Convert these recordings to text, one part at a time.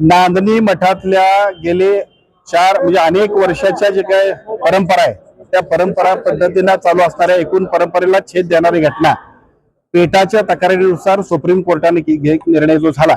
नांदणी मठातल्या गेले चार म्हणजे अनेक वर्षाच्या जे काय परंपरा आहे त्या परंपरा पद्धतीनं चालू असणाऱ्या एकूण परंपरेला छेद देणारी घटना. पेटाच्या तक्रारीनुसार सुप्रीम कोर्टाने निर्णय जो झाला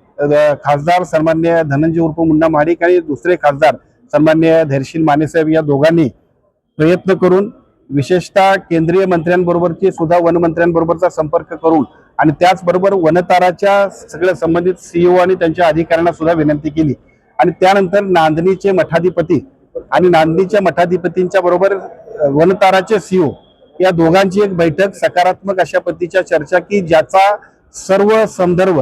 खासदार सन्मान्य धनंजय उर्फ मुन्ना महाडिक आणि दुसरे खासदार सन्मान्य धैर्शील मानेसाहेब या दोघांनी प्रयत्न करून विशेषतः केंद्रीय मंत्र्यांबरोबरची सुद्धा वनमंत्र्यांबरोबरचा संपर्क करून आणि त्याचबरोबर वनताराच्या सगळ्या संबंधित सीईओ आणि त्यांच्या अधिकाऱ्यांना सुद्धा विनंती केली. आणि त्यानंतर नांदणीचे मठाधिपती आणि नांदणीच्या मठाधिपतींच्या बरोबर वनताराचे सीईओ या दोघांची एक बैठक सकारात्मक अशा पद्धतीच्या चर्चा की ज्याचा सर्व संदर्भ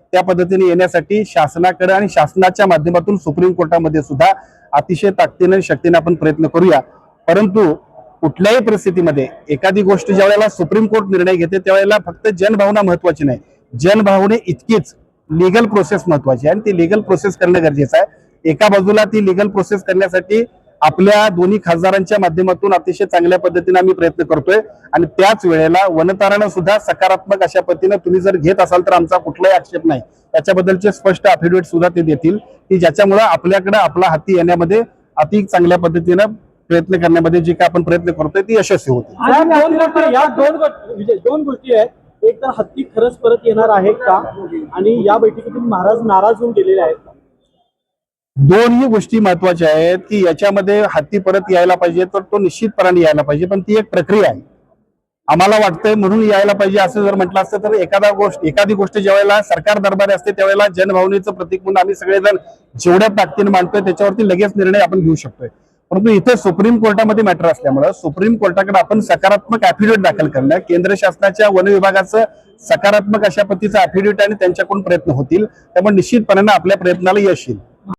त्या पद्धतीने येण्यासाठी शासनाकडे आणि शासनाच्या माध्यमातून सुप्रीम कोर्टामध्ये सुद्धा अतिशय ताकदीने आणि शक्तीने आपण प्रयत्न करूया. परंतु कुठल्याही परिस्थितीमध्ये एखादी गोष्ट ज्या वेळेला सुप्रीम कोर्ट निर्णय घेते त्यावेळेला फक्त जनभावना महत्वाची नाही. जनभावने इतकीच लिगल प्रोसेस महत्वाची आहे आणि ती लिगल प्रोसेस करणं गरजेचं आहे. एका बाजूला ती लिगल प्रोसेस करण्यासाठी आपल्या दोन्ही खासदारांच्या माध्यमातून अतिशय चांगल्या पद्धतीने आम्ही प्रयत्न करतोय. आणि त्याच वेळेला वनतारानं सुद्धा सकारात्मक अशा पद्धतीने तुम्ही जर घेत असाल तर आमचा कुठलाही आक्षेप नाही. त्याच्याबद्दलचे स्पष्ट अफिडेव्हिट सुद्धा ते देतील की ज्याच्यामुळे आपल्याकडे आपला हत्ती येण्यामध्ये अति चांगल्या पद्धतीनं प्रयत्न करण्यामध्ये जे काय आपण प्रयत्न करतोय ती यशस्वी होते. या दोन गोष्टी या दोन गो- विजय, दोन गोष्टी आहेत. एक तर हत्ती खरंच परत येणार आहे का? आणि या बैठकीतून महाराज नाराज होऊन गेलेले आहेत. का दोनही गोष्टी महत्त्वाच्या आहेत की याच्यामध्ये हत्ती परत यायला पाहिजे तर तो निश्चितपणाने यायला पाहिजे. पण ती एक प्रक्रिया आहे. आम्हाला वाटतंय म्हणून यायला पाहिजे असं जर म्हटलं असतं तर एखादा गोष्ट एखादी गोष्ट ज्यावेळेला सरकार दरबारी असते त्यावेळेला जनभावनेचं प्रतीक म्हणून आम्ही सगळेजण जेवढ्या ताकदीने मांडतोय त्याच्यावरती लगेच निर्णय आपण घेऊ शकतोय. परंतु इथे सुप्रीम कोर्टामध्ये मॅटर असल्यामुळं सुप्रीम कोर्टाकडे आपण सकारात्मक अफिडेव्हिट दाखल करणं केंद्र शासनाच्या वन विभागाचं सकारात्मक अशा पद्धतीचं अफिडेव्हिट आणि त्यांच्याकडून प्रयत्न होतील त्यामुळे निश्चितपणाने आपल्या प्रयत्नाला यश येईल.